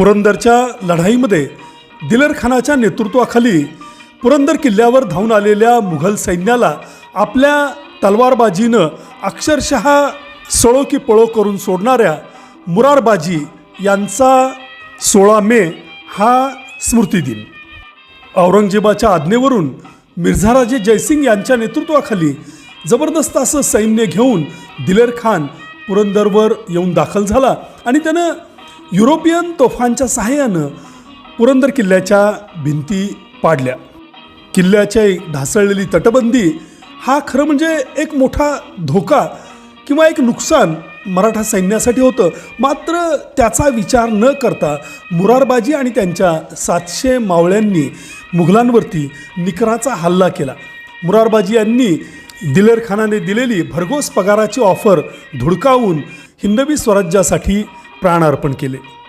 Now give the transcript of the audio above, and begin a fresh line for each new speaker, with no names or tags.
पुरंदरच्या लढाईमध्ये दिलेर खानाच्या नेतृत्वाखाली पुरंदर किल्ल्यावर धावून आलेल्या मुघल सैन्याला आपल्या तलवारबाजीनं अक्षरशः सळो की पळो करून सोडणाऱ्या मुरारबाजी यांचा सोळा मे हा स्मृतिदिन. औरंगजेबाच्या आज्ञेवरून मिर्झाराजे जयसिंग यांच्या नेतृत्वाखाली जबरदस्त असं सैन्य घेऊन दिलेर खान पुरंदरवर येऊन दाखल झाला आणि त्यानं युरोपियन तोफांच्या सहाय्यानं पुरंदर किल्ल्याच्या भिंती पाडल्या. किल्ल्याची ढासळलेली तटबंदी हा खरं म्हणजे एक मोठा धोका किंवा एक नुकसान मराठा सैन्यासाठी होतं. मात्र त्याचा विचार न करता मुरारबाजी आणि त्यांच्या सातशे मावळ्यांनी मुघलांवरती निकराचा हल्ला केला. मुरारबाजी यांनी दिलेर खानाने दिलेली भरघोस पगाराची ऑफर धुडकावून हिंदवी स्वराज्यासाठी प्राण अर्पण केले.